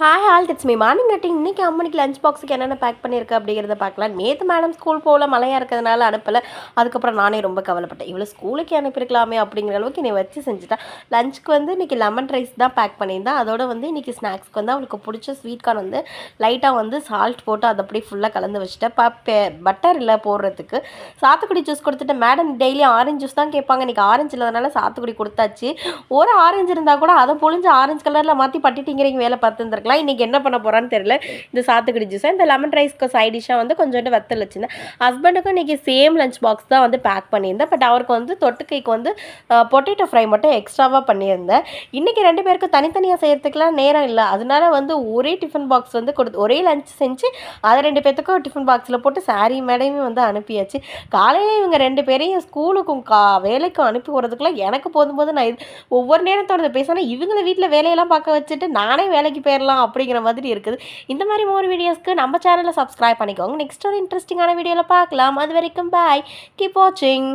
Hi all it's me morning cutting இன்றைக்கி அம்மனிக்கு lunch பாக்ஸுக்கு என்னென்ன பேக் பண்ணியிருக்கு அப்படிங்கிறத பார்க்கலாம். நேற்று மேடம் ஸ்கூல் போகல மழையாக இருக்கிறதுனால அனுப்பலை. அதுக்கப்புறம் நானே ரொம்ப கவலைப்பட்டேன். இவ்வளோ ஸ்கூலுக்கு அனுப்பியிருக்கலாமே அப்படிங்கிற அளவுக்கு நீ வச்சு செஞ்சுட்டேன் லஞ்சுக்கு வந்து இன்றைக்கி லெமன் ரைஸ் தான் பேக் பண்ணியிருந்தேன். அதோட வந்து இன்றைக்கி ஸ்நாக்ஸ்க்கு வந்து அவளுக்கு பிடிச்ச ஸ்வீட் கார்ன் வந்து லைட்டாக வந்து சால்ட் போட்டு அதை அப்படியே ஃபுல்லாக கலந்து வச்சுட்டேன். பப்பே பட்டர் இல்லை போடுறதுக்கு. சாத்துக்குடி ஜூஸ் கொடுத்துட்டு மேடம் டெய்லி ஆரஞ்சு ஜூஸ் தான் கேட்பாங்க. இன்றைக்கி ஆரஞ்சு இல்லாதனால சாத்துக்குடி கொடுத்தாச்சு. ஒரு ஆரஞ்சு இருந்தால் கூட அதை பொழிஞ்சு ஆரஞ்சு கலரில் மாற்றி பட்டிட்டிங்கிறீங்க வேலை இருக்கலாம் இன்றைக்கி என்ன பண்ண போகிறான்னு தெரியல. இந்த சாத்துக்குடி ஜூஸை இந்த லெமன் ரைஸ்க்கு சைட் டிஷ்ஷாக வந்து கொஞ்சோண்டு வத்தல் வச்சுருந்தேன். ஹஸ்பண்டுக்கும் இன்றைக்கி சேம் லஞ்ச் பாக்ஸ் தான் வந்து பேக் பண்ணியிருந்தேன். பட் அவருக்கு வந்து தொட்டுக்கைக்கு வந்து பொட்டேட்டோ ஃப்ரை மட்டும் எக்ஸ்ட்ராவாக பண்ணியிருந்தேன். இன்றைக்கி ரெண்டு பேருக்கும் தனித்தனியாக செய்கிறதுக்குலாம் நேரம் இல்லை. அதனால வந்து ஒரே டிஃபன் பாக்ஸ் வந்து கொடுத்து ஒரே லஞ்ச் செஞ்சு அதை ரெண்டு பேர்த்துக்கும் டிஃபன் பாக்ஸில் போட்டு சாரி மேடையும் வந்து அனுப்பியாச்சு. காலையில் இவங்க ரெண்டு பேரையும் ஸ்கூலுக்கும் கா வேலைக்கும் அனுப்பி விடுறதுக்குள்ள எனக்கு போதும் போது நான் இது ஒவ்வொரு நேரத்தோட பேசினா இவங்கள வீட்டில் வேலையெல்லாம் பார்க்க வச்சுட்டு நானே வேலைக்கு போயிடலாம் அப்படிங்கிற மாதிரி இருக்குது. இந்த மாதிரி மோர் வீடியோஸ்க்கு நம்ம சேனலை சப்ஸ்கிரைப் பண்ணிக்கோங்க. நெக்ஸ்ட் ஒரு இன்ட்ரெஸ்டிங்கான வீடியோவில் பார்க்கலாம். அது வரைக்கும் பாய் கீப் வாட்சிங்